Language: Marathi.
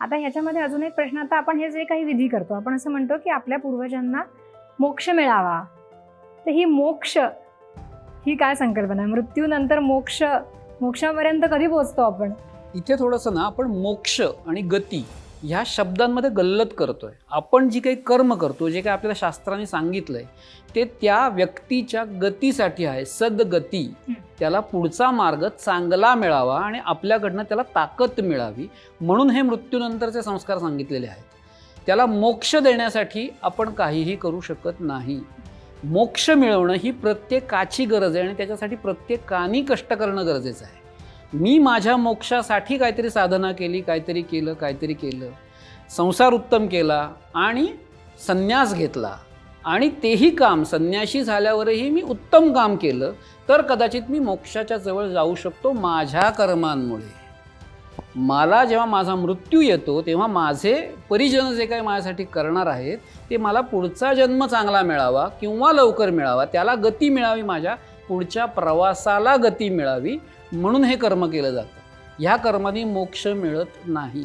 आता ह्याच्यामध्ये अजून एक प्रश्न आता आपण हे जे काही विधी करतो आपण असं म्हणतो की आपल्या पूर्वजांना मोक्ष मिळावा. तर ही मोक्ष ही काय संकल्पना आहे? मृत्यूनंतर मोक्ष मोक्षापर्यंत कधी पोहोचतो आपण? इथे थोडंसं ना आपण मोक्ष आणि गती ह्या शब्दांमध्ये गल्लत करतोय. आपण जी काही कर्म करतो जे काही आपल्याला शास्त्राने सांगितलंय ते त्या व्यक्तीच्या गतीसाठी आहे सद्गती. त्याला पुढचा मार्ग चांगला मिळावा आणि आपल्याकडनं त्याला ताकद मिळावी. म्हणून हे मृत्यूनंतरचे संस्कार सांगितलेले आहेत. त्याला मोक्ष देण्यासाठी आपण काहीही करू शकत नाही. मोक्ष मिळवणं ही प्रत्येकाची गरज आहे आणि त्याच्यासाठी प्रत्येकाने कष्ट करणं गरजेचं आहे. मी माझ्या मोक्षासाठी काहीतरी साधना केली काहीतरी केलं काहीतरी केलं. संसार उत्तम केला आणि संन्यास घेतला. आणि तेही काम संन्याशी झाल्यावरही मी उत्तम काम केलं तर कदाचित मी मोक्षाच्या जवळ जाऊ शकतो माझ्या कर्मांमुळे. मला जेव्हा माझा मृत्यू येतो तेव्हा माझे परिजन जे काही माझ्यासाठी करणार आहेत ते मला पुढचा जन्म चांगला मिळावा किंवा लवकर मिळावा त्याला गती मिळावी माझ्या पुढच्या प्रवासाला गती मिळावी म्हणून हे कर्म केलं जातं. ह्या कर्माने मोक्ष मिळत नाही.